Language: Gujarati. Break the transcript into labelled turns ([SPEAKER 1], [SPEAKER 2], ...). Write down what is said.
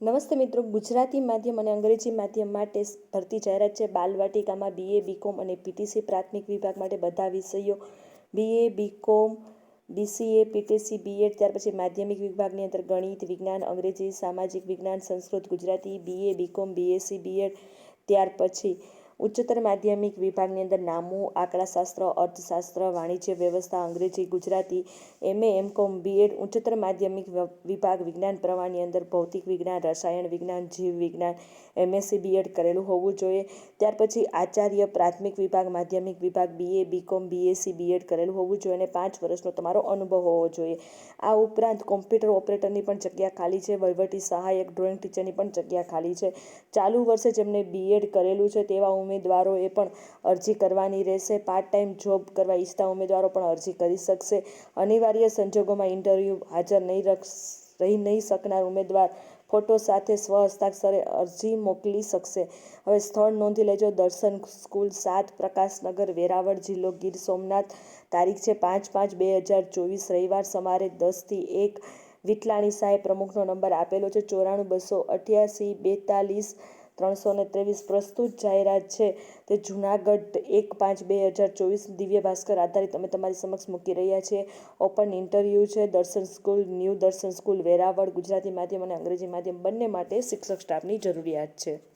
[SPEAKER 1] નમસ્તે મિત્રો, ગુજરાતી માધ્યમ અને અંગ્રેજી માધ્યમ માટે ભરતી જાહેરાત છે. બાલવાટિકામાં બીએ બીકોમ અને પીટીસી પ્રાથમિક વિભાગ માટે બધા વિષયો BA BCom BCA PTC BEd ત્યાર પછી માધ્યમિક વિભાગની અંદર ગણિત, વિજ્ઞાન, અંગ્રેજી, સામાજિક વિજ્ઞાન, Sanskrit, Gujarati BA BCom BSc BEd ત્યાર પછી ઉચ્ચતર માધ્યમિક વિભાગની અંદર નામું, આંકડાશાસ્ત્ર, અર્થશાસ્ત્ર, વાણિજ્ય વ્યવસ્થા, અંગ્રેજી, ગુજરાતી, એમએ, એમકોમ, બીએડ, ઉચ્ચતર માધ્યમિક વિભાગ વિજ્ઞાન પ્રવાહની અંદર ભૌતિક વિજ્ઞાન, રસાયણ વિજ્ઞાન, જીવ વિજ્ઞાન, એમએસસી, બીએડ કરેલું હોવું જોઈએ. ત્યાર પછી આચાર્ય પ્રાથમિક વિભાગ, માધ્યમિક વિભાગ, બીએ, બીકોમ, બીએસસી, બીએડ કરેલું હોવું જોઈએ અને પાંચ વર્ષનો તમારો અનુભવ હોવો જોઈએ. આ ઉપરાંત કોમ્પ્યુટર ઓપરેટરની પણ જગ્યા ખાલી છે, વહીવટી સહાયક, ડ્રોઈંગ ટીચરની પણ જગ્યા ખાલી છે. ચાલુ વર્ષે જેમને બીએડ કરેલું છે તેવા ઉમેદવારોએ પણ અરજી કરવાની રહેશે. પાર્ટ ટાઈમ જોબ કરવા ઈચ્છતા ઉમેદવારો પણ અરજી કરી શકશે. અનિવાર્ય સંજોગોમાં ઇન્ટરવ્યૂ હાજર નહીં રહી નહીં શકનાર ઉમેદવાર ફોટો સાથે સ્વ હસ્તાક્ષરે અરજી મોકલી શકશે. હવે સ્થળ નોંધી લેજો. દર્શન સ્કૂલ સાત, પ્રકાશનગર, વેરાવળ જિલ્લો, ગીર સોમનાથ. તારીખ છે પાંચ પાંચ બે હજાર ચોવીસ. રવિવાર સવારે દસથી એક. વિટલાણી સાહેબ પ્રમુખનો નંબર આપેલો છે. ચોરાણું બસો અઠ્યાસી બેતાલીસ. ત્રણસો ને ત્રેવીસ પ્રસ્તુત જાહેરાત છે તે જુનાગઢ એક પાંચ બે હજાર ચોવીસ દિવ્ય ભાસ્કર આધારિત અમે તમારી સમક્ષ મૂકી રહ્યા છીએ. ઓપન ઇન્ટરવ્યૂ છે, Darshan school, new Darshan school, Veraval, Gujarati માધ્યમ અને અંગ્રેજી માધ્યમ બંને માટે શિક્ષક સ્ટાફની જરૂરિયાત છે.